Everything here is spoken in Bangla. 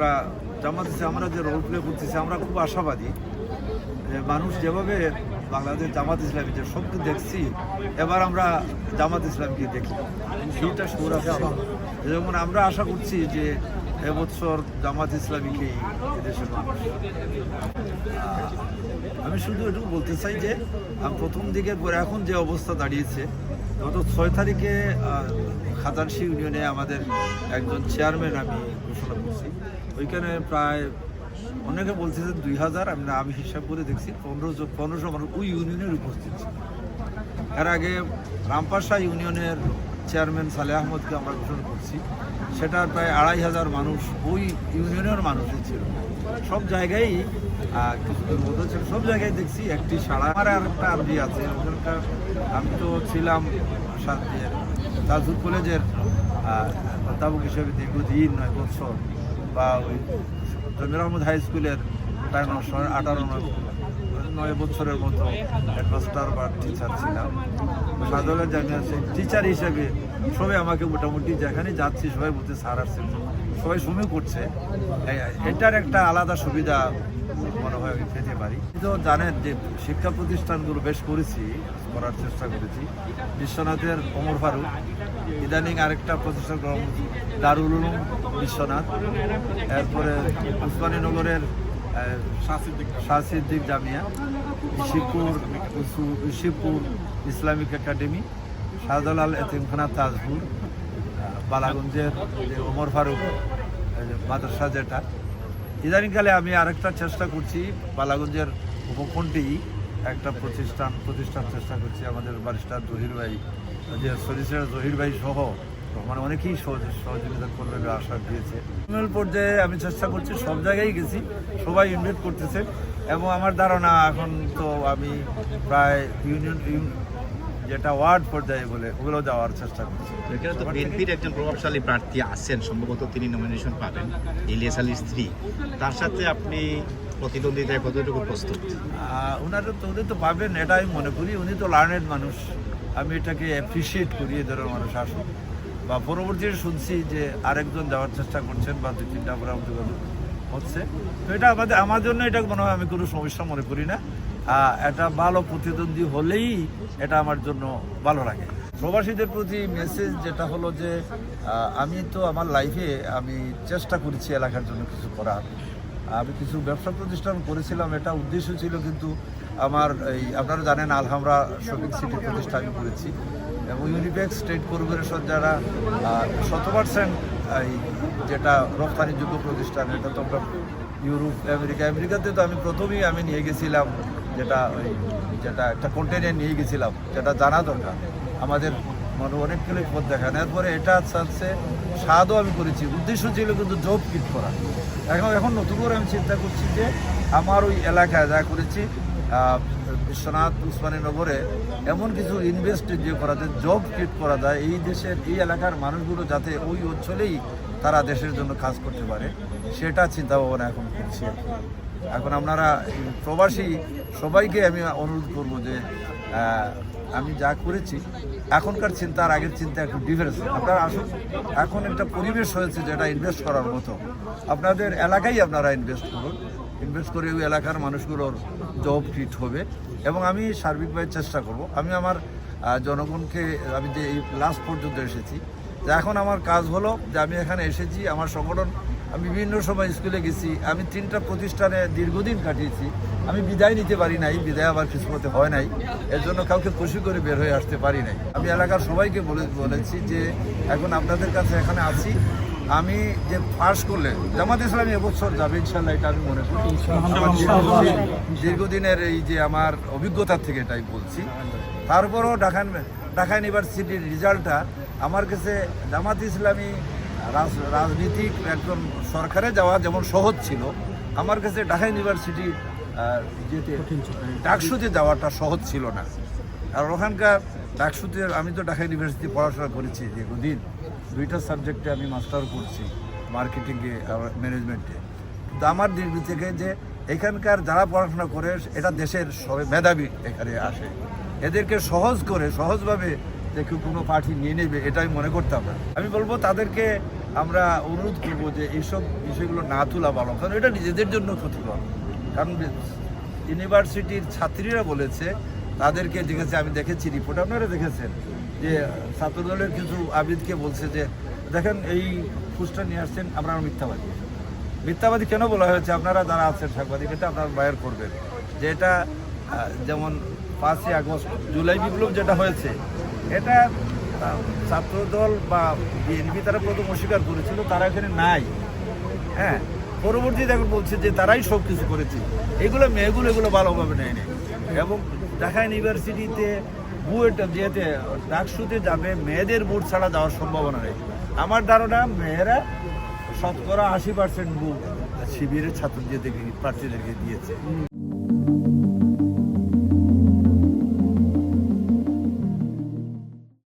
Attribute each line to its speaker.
Speaker 1: আমরা জামাত আমরা যে রোল প্লে করতেছি, আমরা খুব আশাবাদী যে মানুষ যেভাবে বাংলাদেশ জামাত ইসলামী যে সবকে দেখছি, এবার আমরা জামাত ইসলামকে দেখি। সেইটা সুর আছে যেমন আমরা আশা করছি যে এবছর জামাত ইসলামীকেই এদেশের মানুষ। আমি শুধু এটুকু বলতে চাই যে প্রথম দিকের পরে এখন যে অবস্থা দাঁড়িয়েছে গত ছয় তারিখে আহ, খাজানশি ইউনিয়নে আমাদের একজন চেয়ারম্যান আমি ঘোষণা করছি। ওইখানে প্রায় অনেকে বলতেছে দুই হাজার আমি আমি হিসাব করে দেখছি পনেরোশো পনেরোশো মানুষ ওই ইউনিয়নের উপস্থিত ছিল। এর আগে রামপাশা ইউনিয়নের চেয়ারম্যান সালে আহমদকে আমরা ঘোষণা করছি। সেটার প্রায় আড়াই হাজার মানুষ ওই ইউনিয়নের মানুষই ছিল। সব জায়গায় আহ, কিছু দুর্বোধ ছিল। সব জায়গায় দেখছি একটি সাড়া আর একটা আরবি আছে ওখানকার আমি তো ছিলাম তাজুর কলেজের অধ্যাপক হিসেবে দীর্ঘদিন নয় বছর। বা ওই জমির আহমদ হাই স্কুলের প্রায় নশো আঠারো নয়। নয় বছরের মতো হেডমাস্টার বা টিচার ছিলাম। সাদলের জামিয়া টিচার হিসেবে সবাই আমাকে মোটামুটি যেখানে যাচ্ছি সবাই বলতে স্যার আসছেন সবাই সময় করছে। এটার একটা আলাদা সুবিধা মনে হয় আমি পেতে পারি। তো জানেন যে শিক্ষা প্রতিষ্ঠানগুলো বেশ করেছি, করার চেষ্টা করেছি। বিশ্বনাথের ওমর ফারুক, ইদানিং আরেকটা প্রতিষ্ঠান গ্রহণ দারুল বিশ্বনাথ। এরপরে উসমানীনগরের শাহ সিদ্দিক জামিয়া শিবপুর শিবপুর ইসলামিক একাডেমি, শাহজালাল এতিমখানা তাজপুর, বালাগঞ্জের যে ওমর ফারুক মাদ্রাসা যেটা। ইদানিংকালে আমি আরেকটা চেষ্টা করছি, বালাগঞ্জের উপকণ্ঠেই একটা প্রতিষ্ঠান প্রতিষ্ঠান চেষ্টা করছি আমাদের বারিস্টার জহির ভাই, যে সরিষার জহির ভাই সহ মানে অনেকেই সহযোগিতা করবে আশা দিয়েছে। ন্যাশনাল পর্যায়ে আমি চেষ্টা করছি সব জায়গায় গেছি সবাই ইনভাইট করতেছে। এবং আমার ধারণা এখন তো আমি প্রায় ইউনিয়ন যেটা ওয়ার্ড পর্যায়ে বলে ওগুলো যাওয়ার চেষ্টা করছি।
Speaker 2: এখানে তো বিএনপির একজন প্রভাবশালী প্রার্থী আছেন সম্ভবত তিনি নমিনেশন পাবেন ইলিয়াস আলীর স্ত্রী। তার সাথে আপনি প্রতিদ্বন্দ্বিতায় কতটুকু প্রস্তুত?
Speaker 1: ওনারা তো উনি তো পাবেন এটা আমি মনে করি। উনি তো লার্নেড মানুষ। আমি এটাকে অ্যাপ্রিসিয়েট করি এ ধরনের মানুষ আসুন বা পরবর্তীতে শুনছি যে আরেকজন যাওয়ার চেষ্টা করছেন বা দুই তিনটা প্রোগ্রাম যোগাযোগ হচ্ছে, তো এটা আমাদের আমার জন্য এটা মনে হয় আমি কোনো সমস্যা মনে করি না। এটা ভালো প্রতিদ্বন্দ্বী হলেই এটা আমার জন্য ভালো লাগে। প্রবাসীদের প্রতি মেসেজ যেটা হলো যে আমি তো আমার লাইফে আমি চেষ্টা করেছি এলাকার জন্য কিছু করার। আমি কিছু ব্যবসা প্রতিষ্ঠান করেছিলাম, এটা উদ্দেশ্য ছিল কিন্তু আমার এই, আপনারা জানেন আলহামরা শপিং সিটি প্রতিষ্ঠা আমি করেছি। এবং ইউনিপেক্স স্টেট কর্পোরেশন যারা শত পার্সেন্ট এই যেটা রপ্তানিযোগ্য প্রতিষ্ঠান, এটা তো আমরা ইউরোপ, আমেরিকা, আমেরিকাতে তো আমি প্রথমেই আমি নিয়ে গেছিলাম যেটা ওই, যেটা একটা কন্টেনার নিয়ে গেছিলাম, যেটা জানা দরকার। আমাদের মানে অনেকগুলো পথ দেখান এরপরে এটা চাচ্ছে স্বাদও আমি করেছি। উদ্দেশ্য ছিল কিন্তু জব কিট করা। এখন এখন নতুন করে আমি চিন্তা করছি যে আমার ওই এলাকায় যা করেছি বিশ্বনাথ উসমানীনগরে এমন কিছু ইনভেস্ট যে করা যায় জব ক্রিয়েট করা যায়, এই দেশের, এই এলাকার মানুষগুলো যাতে ওই অঞ্চলেই তারা দেশের জন্য কাজ করতে পারে, সেটা চিন্তা ভাবনা এখন করছি এখন আপনারা প্রবাসী, সবাইকে আমি অনুরোধ করব যে আমি যা করেছি, এখনকার চিন্তা আর আগের চিন্তা একটু ডিফারেন্স আপনারা আসুন, এখন একটা পরিবেশ হয়েছে যেটা ইনভেস্ট করার মতো। আপনাদের এলাকায় আপনারা ইনভেস্ট করুন। ইনভেস্ট করে ওই এলাকার মানুষগুলোর জব ক্রিয়েট হবে। এবং আমি সার্বিকভাবে চেষ্টা করব। আমি আমার জনগণকে আমি যে এই লাস্ট পর্যন্ত এসেছি, যে এখন আমার কাজ হলো যে আমি এখানে এসেছি, আমার সংগঠন, আমি বিভিন্ন সময় স্কুলে গেছি, আমি তিনটা প্রতিষ্ঠানে দীর্ঘদিন কাটিয়েছি। আমি বিদায় নিতে পারি নাই, বিদায় আবার কিসমতে হয় নাই। এর জন্য কাউকে খুশি করে বের হয়ে আসতে পারি নাই। আমি এলাকার সবাইকে বলে, বলেছি যে এখন আপনাদের কাছে এখানে আছি। আমি যে পাস করলে জামাত ইসলামী এবছর যাবে ইনশাল্লাহ এটা আমি মনে করি। দীর্ঘদিনের এই যে আমার অভিজ্ঞতা থেকে এটাই বলছি। তারপরও ঢাকা ঢাকা ইউনিভার্সিটির রেজাল্টটা আমার কাছে জামাত ইসলামী রাজ- রাজনীতিক একজন সরকারে যাওয়া যেমন সহজ ছিল আমার কাছে ঢাকা ইউনিভার্সিটি যেতে ডাকসুতে যাওয়াটা সহজ ছিল না। আর ওখানকার ডাকসুতে আমি তো ঢাকা ইউনিভার্সিটি পড়াশোনা করেছি দীর্ঘদিন। দুইটা সাবজেক্টে আমি মাস্টার করছি মার্কেটিংয়ে ম্যানেজমেন্টে কিন্তু আমার দীর্ঘ থেকে যে এখানকার যারা পড়াশোনা করে, এটা দেশের মেধাবী এখানে আসে। এদেরকে সহজ করে, সহজভাবে যে কেউ কোনো পার্টি নিয়ে নেবে এটা আমি মনে করতাম না আমি বলব, তাদেরকে আমরা অনুরোধ করব যে এইসব বিষয়গুলো না তোলা ভালো, কারণ এটা নিজেদের জন্য ক্ষতিকর। কারণ ইউনিভার্সিটির ছাত্রীরা বলেছে, তাদেরকে দেখেছে, আমি দেখেছি রিপোর্ট আপনারা দেখেছেন। যে ছাত্রদলের কিছু আবিদকে বলছে যে, দেখেন, এই ফুসটা নিয়ে আসছেন আপনারা মিথ্যাবাদী। মিথ্যাবাদী কেন বলা হয়েছে? আপনারা যারা আছেন সাংবাদিক, এটা আপনারা বাইর করবেন। যে এটা যেমন পাঁচই আগস্ট, জুলাই বিপ্লব যেটা হয়েছে, এটা ছাত্রদল বা বিএনপি তারা প্রথম অস্বীকার করেছিল, তারা এখানে নাই। হ্যাঁ পরবর্তীতে এখন বলছে যে তারাই সব কিছু করেছে। এগুলো মেয়েগুলো এগুলো ভালোভাবে নেয়নি। এবং ঢাকা ইউনিভার্সিটিতে বুয়েট যেতে ডাকসুতে যাবে, মেয়েদের বুট ছাড়া যাওয়ার সম্ভাবনা নেই। আমার ধারণা, মেয়েরা শতকরা আশি পার্সেন্ট বুট শিবিরের ছাত্রদেরকে প্রার্থীদেরকে দিয়েছে।